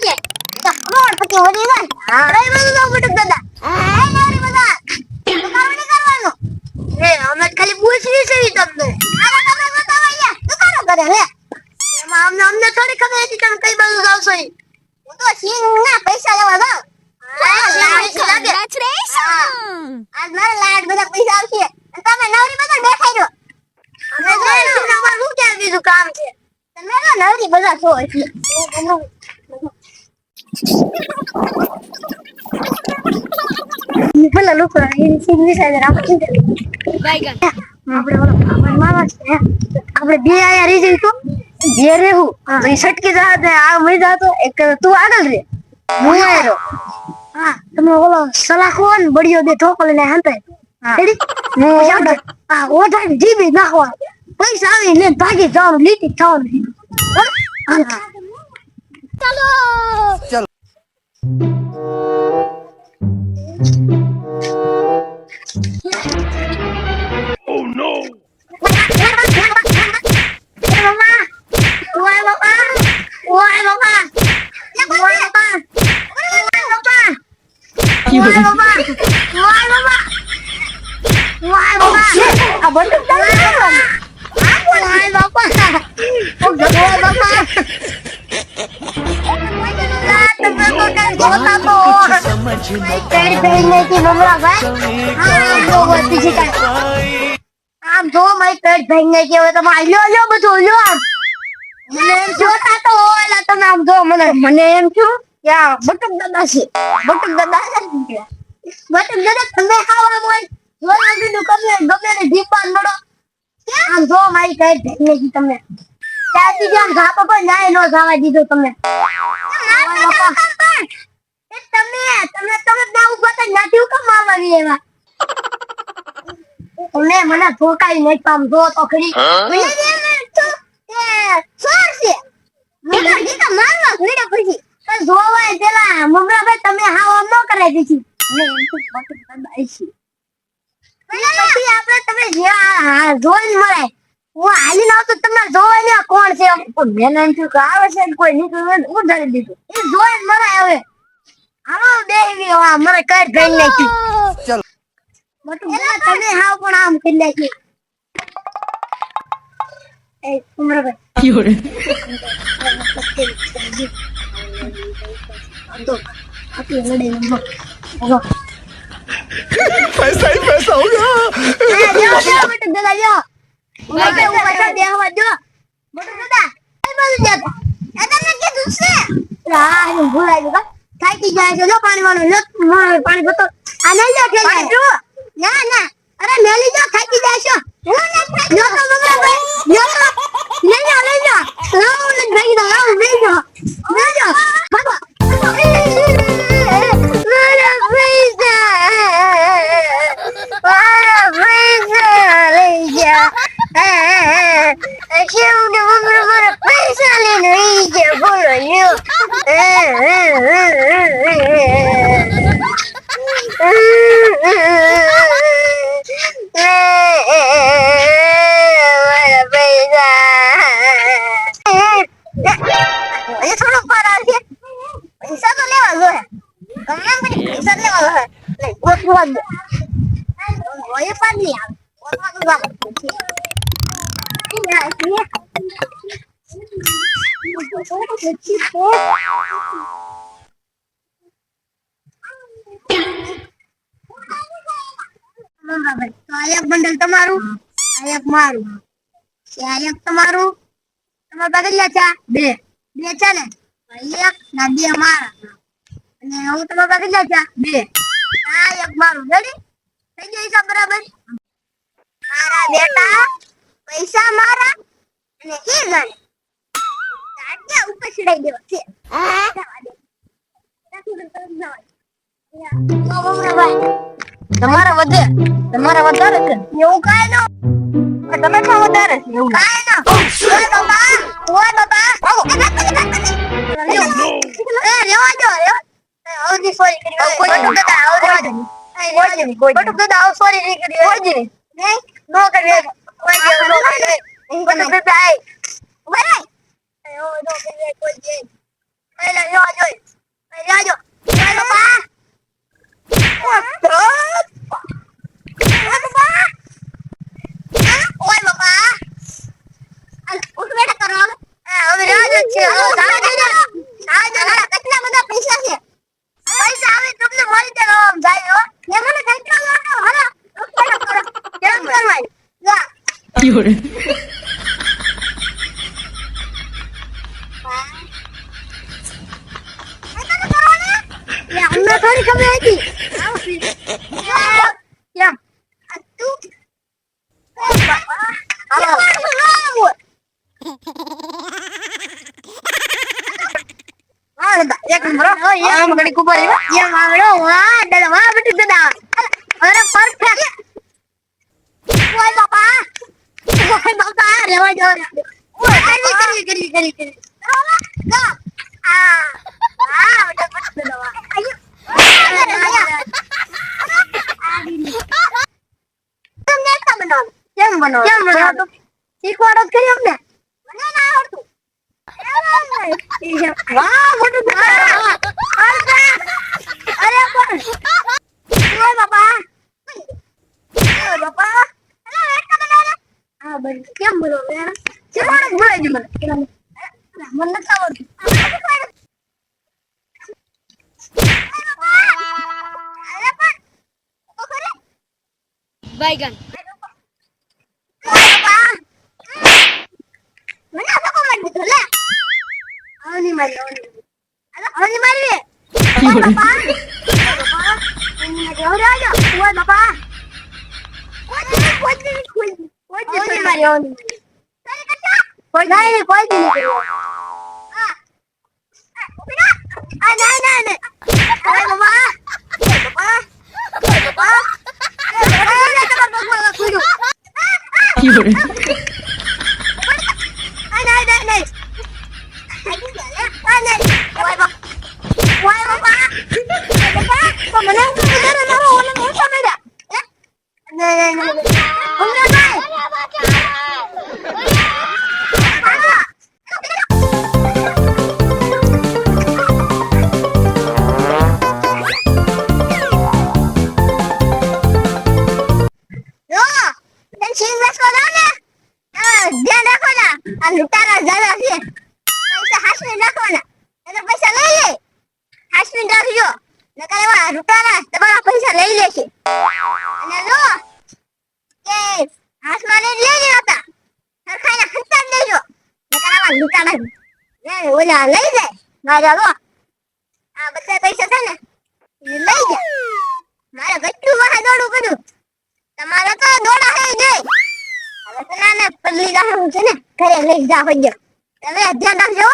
તો કરોડપતિ વધી જાય હા. કઈ બધું તો બટુક દાદા એ મારી બધા નહીં કરવાનું એ અમે ખાલી પૂછવી છે તમને આવા તમે બતાવો અહીંયા કરો કરે હે એમાં અમને અમને થોડી ખબર હતી તમે કઈ બાજુ જાવશો ઈ હું તો સિંહ ના પૈસા લેવા લાગે. આજ મારા લાડ બધા પૈસા આવશે તમે નવરી બધા દેખાઈ દો અમે શું બીજું કામ છે તમે નવરી બધા છો એટલે પેલા લોકો સીન વિશે આપણે આપણે છે આપણે બે આયા રહી જઈ જે રેવું તો ઈ સટકી જા ને આ મરી જા તો એક તું આગળ રે. હું આયરો હા તમે ઓલો સલાખો ને બળિયો દે ઠોકો લઈને હંતે હા. ઓઢા જીબી નાખવા. પૈસા આવી ને ભાગી જવાનું લીટી થવાનું. 加洛。加洛。Oh no！我爱老爸，我爱老爸，我爱老爸，我爱老，我爱，我爱爸。જોતા તો તેરી પહેરીને થી મમરા ભાઈ હા તો વધી છે. આમ જો મારી પેટ ભાઈને કે હવે તમે લ્યો લ્યો બધું લ્યો આમ મને એમ જોતા તો ઓલા તમે આમ જો મને મને એમ થયું કે બટુક દાદા છે બટુક દાદા છે ને. બટુક દાદા તમે ખાવા હોય જો આગળનું ગમે ગમે ને જીવવાન મળો આમ જો મારી પેટ ભાઈને કી તમને ત્યાંથી જ્યાં ઘા પર ન્યાય નો જવા દીધો તમને ઓય બાપા. એ તમે તમે તમે ના તો નથી હું એવા? તમને મને ધોકાઈ નહીં પામ જો તો ખરી. મને જે તો ચોર છે. મોટા દીકા મારવા ભીડે પછી. પણ જોવાય પેલા મમરાભાઈ તમે હાવ ન કરાય દીધી. મેં તો બટુક દાદા આઈછી. પછી આપણે તમે જે આ- આ જોઈને મળે. હું હાલી ના તો તમને જોવાય ને કોણ છે? મેં થયું કે આવે છે કોઈ નીકળ્યું ઉડાડી દીધું. એ જોઈને મળે હવે. આવી હવે અમારે કઈ ડ્રેન નાખી ચલો. બટુ તમે હાવ પણ આમ કરી નાખી. એ થાકી જાય છે. લો પાણી વાળો લો પાણી ભતો આ લઈ લો. કે? ના ના. અરે મેલી જો થાકી જાશો હું ના થાકી લો તો મમ્મી. ભાઈ લો લો લઈ લો. હું લઈ ભાઈ હું લઈ લો લઈ લો ઓય પણ નહીં આવે ઓય તો બાપ ભાઈ તો આ એક બંડલ તમારું આ એક મારું આ એક તમારું તમારા પાસે કેટલા છે બે બે છે ને આ એક ના બે મારા અને હું તમારા પાસે કેટલા છે બે આ એક મારું રેડી થઈ ગયો હિસાબ બરાબર? મારા બેટા પૈસા મારા અને એ જાણે તાટ્યા ઉપર ચડાઈ દેવા છે. બબરાભાઈ, તમારા વધે તમારા વધારે છે. એવું કાય ન તમે પણ વધારે છે એવું કાય ન ઓય બાબા ઓય બાબા. એ રેવા દો રેવા હવજી સોરી કરી કોઈ કોઈ દાદા, ગોજરી ગોજરી સોરી નહીં કરી ગોજરી નો. કરી કોઈ દેવ નો આય. બરાય નો કરી કોઈ દે પહેલા યો જોઈ. પહેલા જો. થોડી ખબર હતી કેમ હાલો. હા, દાદા, એક નંબર હો. આમ ઘડીક કેમ બનાવવાનું? કેમ બનાવવાનું? કેમ બનાવવાનું? શીખવાડો જ ખરી અમને. મને ના આવડતું. વાહ, મોટું દાદા. Perfect. અરે પણ. ઓય બાપા. ઓય બાપા. banyak yang belum ya. Cuma nah, ada gue aja mana? Kira mana? Gitu, oh, oh, oh, apa? tahu? Baikan. Mana apa kau main betul lah? Oh ni mari, oh ni mari. Apa? Ini ada orang ya, kuat bapak. Kuat ini, kuat ini, kuat ini. ઓય, તમારા પગમાં ખુલ્લું. આ, આ. 有人，આ નહીં, નહીં, નહીં. આ નહીં. ઓય બાપ. ઓય બાપા. ઓય બાપા. તો મને એમ કહે છે ને, મારો ઓલો મોટો મેળા. હે? નહીં, નહીં, નહીં. હમણાં નહીં. જો, તને સિંગ રસકો દઉં ને, આ ધ્યાન રાખવાના. આ લૂંટારા ઝાલા છે. પૈસા હાંસવીને રાખવાના. નકર પૈસા લઈ લે. હાંસવીને રાખજો. નકર એવા લૂંટારા તમારા પૈસા લઈ જો, કે હાંસમાં લઈ ગયા હતા. સરખાઈને જ લેજો. નકર આવા લૂંટારા ને ઓલા લઈ જાય. મારા જો, આ બધા પૈસા છે ને, લઈ જાય. મારે કેટલું વાહ દોડું કર્યું તમારે તો દોડા હે નહીં હવે તો ના ના પગલી જાહે હું છે ને ઘરે લઈ જા હોય તમે ધ્યાન રાખજો